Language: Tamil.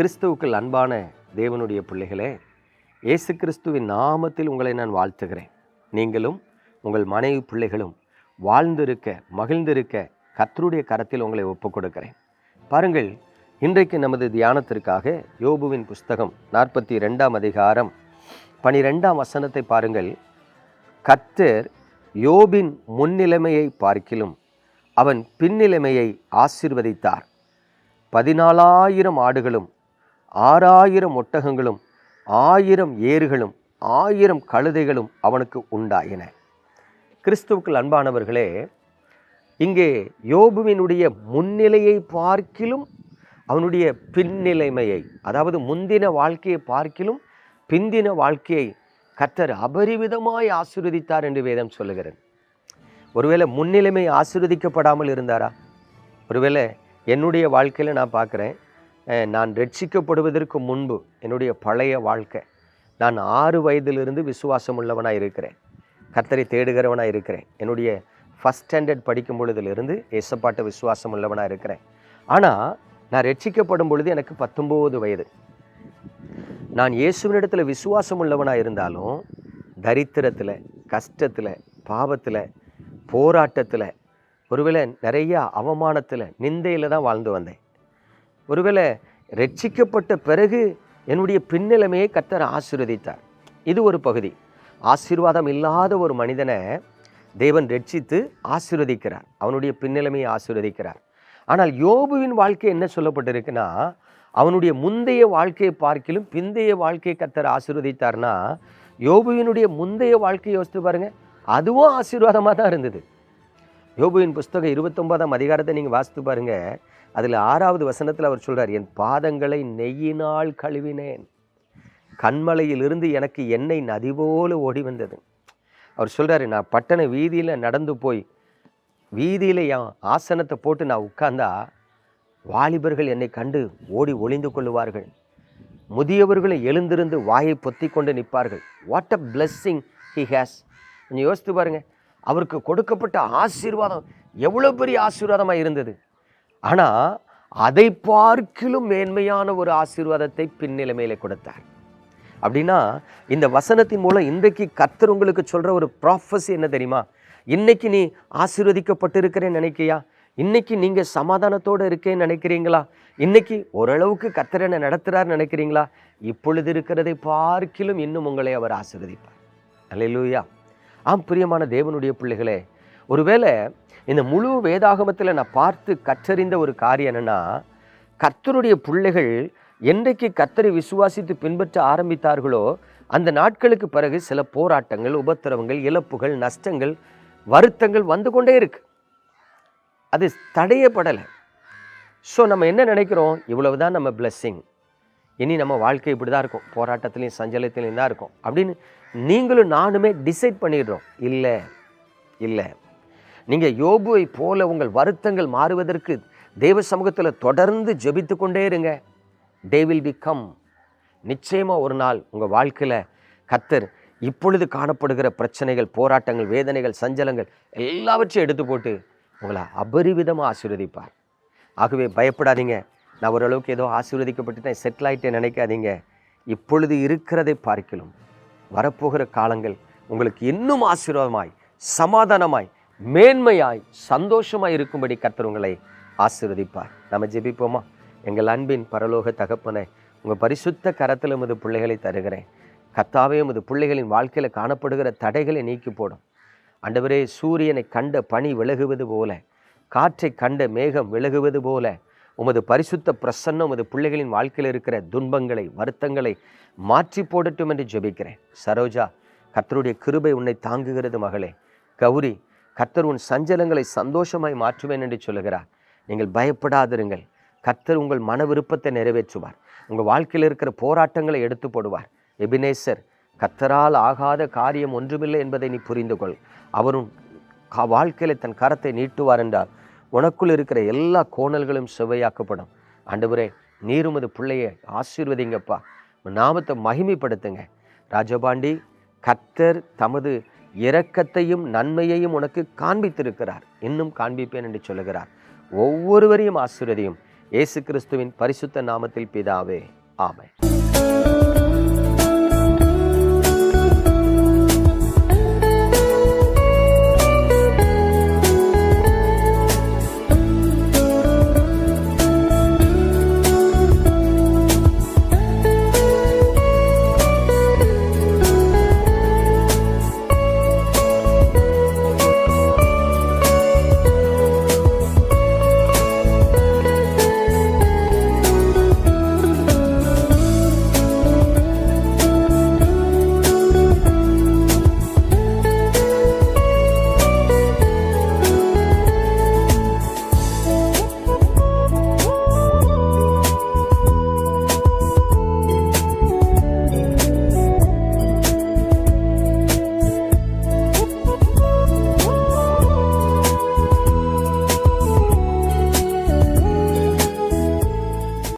கிறிஸ்துவுக்குள் அன்பான தேவனுடைய பிள்ளைகளே இயேசு கிறிஸ்துவின் நாமத்தில் உங்களை நான் வாழ்த்துகிறேன். நீங்களும் உங்கள் மனைவி பிள்ளைகளும் வாழ்ந்திருக்க மகிழ்ந்திருக்க கத்தருடைய கரத்தில் உங்களை ஒப்புக் கொடுக்கிறேன் பாருங்கள் இன்றைக்கு நமது தியானத்திற்காக யோபுவின் புஸ்தகம் நாற்பத்தி ரெண்டாம் அதிகாரம் பனிரெண்டாம் வசனத்தை பாருங்கள். கத்தர் யோபின் முன்னிலைமையை பார்க்கிலும் அவன் பின்னிலைமையை ஆசிர்வதித்தார். பதினாலாயிரம் ஆடுகளும் ஆறாயிரம் ஒட்டகங்களும் ஆயிரம் ஏறுகளும் ஆயிரம் கழுதைகளும் அவனுக்கு உண்டாயின. கிறிஸ்துவுக்குள் அன்பானவர்களே இங்கே யோபுவினுடைய முன்னிலையை பார்க்கிலும் அவனுடைய பின்னிலைமையை அதாவது முந்தின வாழ்க்கையை பார்க்கிலும் பிந்தின வாழ்க்கையை கத்தர் அபரிவிதமாய் ஆசீர்வதித்தார் என்று வேதம் சொல்லுகிறேன் ஒருவேளை முன்னிலைமை ஆசீர்வதிக்கப்படாமல் இருந்தாரா? ஒருவேளை என்னுடைய வாழ்க்கையில் நான் பார்க்குறேன் நான் ரட்சிக்கப்படுவதற்கு முன்பு என்னுடைய பழைய வாழ்க்கை. நான் ஆறு வயதிலிருந்து விசுவாசம் உள்ளவனாக இருக்கிறேன். கர்த்தரை தேடுகிறவனாக இருக்கிறேன். என்னுடைய ஃபஸ்ட் ஸ்டாண்டர்ட் படிக்கும் பொழுதுலேருந்து ஏசப்பாட்ட விசுவாசம் உள்ளவனாக இருக்கிறேன். ஆனால் நான் ரட்சிக்கப்படும் பொழுது எனக்கு பத்தொம்போது வயது. நான் இயேசுவினிடத்தில் விசுவாசம் உள்ளவனாக இருந்தாலும் தரித்திரத்தில் கஷ்டத்தில் பாவத்தில் போராட்டத்தில் ஒருவேளை நிறையா அவமானத்தில் நிந்தையில் தான் வாழ்ந்து வந்தேன். ஒருவேளை ரட்சிக்கப்பட்ட பிறகு என்னுடைய பின்னிலைமையை கத்தர் ஆசீர்வதித்தார். இது ஒரு பகுதி. ஆசீர்வாதம் இல்லாத ஒரு மனிதனை தேவன் ரட்சித்து ஆசீர்வதிக்கிறார். அவனுடைய பின்னிலைமையை ஆசீர்வதிக்கிறார். ஆனால் யோபுவின் வாழ்க்கை என்ன சொல்லப்பட்டிருக்குன்னா அவனுடைய முந்தைய வாழ்க்கையை பார்க்கிலும் பிந்தைய வாழ்க்கையை கத்தர் ஆசீர்வதித்தார்னா யோபுவினுடைய முந்தைய வாழ்க்கையை யோசித்து பாருங்கள் அதுவும் ஆசீர்வாதமாக தான் இருந்தது. யோபுவின் புஸ்தகம் இருபத்தொன்பதாம் அதிகாரத்தை நீங்கள் வாசித்து பாருங்க. அதில் ஆறாவது வசனத்தில் அவர் சொல்கிறார் என் பாதங்களை நெய்யினால் கழுவினேன். கண்மலையிலிருந்து எனக்கு எண்ணெய் நதி போல ஓடி வந்தது அவர் சொல்கிறாரு நான் பட்டண வீதியில் நடந்து போய் வீதியில் என் ஆசனத்தை போட்டு நான் உட்கார்ந்தா வாலிபர்கள் என்னை கண்டு ஓடி ஒளிந்து கொள்ளுவார்கள். முதியவர்களை எழுந்திருந்து வாயை பொத்தி கொண்டு நிற்பார்கள். What a blessing he has கொஞ்சம் யோசித்து பாருங்கள் அவருக்கு கொடுக்கப்பட்ட ஆசீர்வாதம் எவ்வளோ பெரிய ஆசீர்வாதமாக இருந்தது. ஆனால் அதை பார்க்கிலும் மேன்மையான ஒரு ஆசீர்வாதத்தை பின்னிலைமையில கொடுத்தார். அப்படின்னா இந்த வசனத்தின் மூலம் இன்றைக்கு கத்தர் உங்களுக்கு சொல்கிற ஒரு ப்ராஃபஸி என்ன தெரியுமா? இன்னைக்கு நீ ஆசீர்வதிக்கப்பட்டிருக்கிறேன்னு நினைக்கியா இன்னைக்கு நீங்கள் சமாதானத்தோட இருக்கேன்னு நினைக்கிறீங்களா? இன்னைக்கு ஓரளவுக்கு கத்தர் என்ன நடத்துறார் நினைக்கிறீங்களா? இப்பொழுது இருக்கிறதை பார்க்கிலும் இன்னும் உங்களை அவர் ஆசீர்வதிப்பார். அல்லையா ஆம் பிரியமான தேவனுடைய பிள்ளைகளே ஒருவேளை இந்த முழு வேதாகமத்தில் நான் பார்த்து கற்றறிந்த ஒரு காரியம் என்னன்னா கர்த்தருடைய பிள்ளைகள் என்றைக்கு கத்தரை விசுவாசித்து பின்பற்ற ஆரம்பித்தார்களோ அந்த நாட்களுக்கு பிறகு சில போராட்டங்கள் உபத்திரவங்கள் இழப்புகள் நஷ்டங்கள் வருத்தங்கள் வந்து கொண்டே இருக்கு. அது தடையப்படலை. ஸோ நம்ம என்ன நினைக்கிறோம்? இவ்வளவுதான் நம்ம பிளஸ்ஸிங் இனி நம்ம வாழ்க்கை இப்படி தான் இருக்கும். போராட்டத்துலேயும் சஞ்சலத்துலேயும் தான் இருக்கும். அப்படின்னு நீங்களும் நானுமே டிசைட் பண்ணிடுறோம். இல்லை இல்லை. நீங்கள் யோபுவை போல உங்கள் வருத்தங்கள் மாறுவதற்கு தேவ சமூகத்தில் தொடர்ந்து ஜெபித்து கொண்டே இருங்க. டே வில் பி கம் நிச்சயமாக ஒரு நாள் உங்கள் வாழ்க்கையில் கத்தர் இப்பொழுது காணப்படுகிற பிரச்சனைகள் போராட்டங்கள் வேதனைகள் சஞ்சலங்கள் எல்லாவற்றையும் எடுத்து போட்டு உங்களை அபரிவிதமாக ஆசீர்வதிப்பார். ஆகவே பயப்படாதீங்க. நான் ஓரளவுக்கு ஏதோ ஆசீர்வதிக்கப்பட்டுட்டேன் செட்டில் ஆகிட்டேன் நினைக்காதீங்க. இப்பொழுது இருக்கிறதை பார்க்கலாம் வரப்போகிற காலங்கள் உங்களுக்கு இன்னும் ஆசீர்வாதமாய் சமாதானமாய் மேன்மையாய் சந்தோஷமாய் இருக்கும்படி கர்த்தர் உங்களை ஆசீர்வதிப்பார். நம்ம ஜெபிப்போமா? எங்கள் அன்பின் பரலோக தகப்பனை உங்கள் பரிசுத்த கரத்தில் உமது பிள்ளைகளை தருகிறேன். கத்தாவே உமது பிள்ளைகளின் வாழ்க்கையில் காணப்படுகிற தடைகளை நீக்கி போடும். அண்டவரே சூரியனை கண்ட பனி விலகுவது போல காற்றை கண்ட மேகம் விலகுவது போல உமது பரிசுத்த பிரசன்னம் உமது பிள்ளைகளின் வாழ்க்கையில் இருக்கிற துன்பங்களை வருத்தங்களை மாற்றி போடட்டும் என்று ஜெபிக்கிறேன். சரோஜா கத்தருடைய கிருபை உன்னை தாங்குகிறது மகளே. கௌரி கர்த்தர் உன் சஞ்சலங்களை சந்தோஷமாய் மாற்றுவேன் என்று சொல்லுகிறார். நீங்கள் பயப்படாதிருங்கள். கர்த்தர் உங்கள் மன விருப்பத்தை நிறைவேற்றுவார். உங்கள் வாழ்க்கையில் இருக்கிற போராட்டங்களை எடுத்து போடுவார். எபினேசர் கத்தரால் ஆகாத காரியம் ஒன்றுமில்லை என்பதை நீ புரிந்து கொள் அவரும் வாழ்க்கையில் தன் கரத்தை நீட்டுவார் என்றால் உனக்குள் இருக்கிற எல்லா கோணல்களும் செவ்வையாக்கப்படும் ஆண்டவரே நீருமது பிள்ளையை ஆசீர்வதிங்கப்பா. நாமத்தை மகிமைப்படுத்துங்க. ராஜபாண்டி கத்தர் தமது இரக்கத்தையும் நன்மையையும் உனக்கு காண்பித்திருக்கிறார். இன்னும் காண்பிப்பேன் என்று சொல்லுகிறார். ஒவ்வொருவரையும் ஆசீர்வதியும். இயேசு கிறிஸ்துவின் பரிசுத்த நாமத்தில் பிதாவே. ஆமை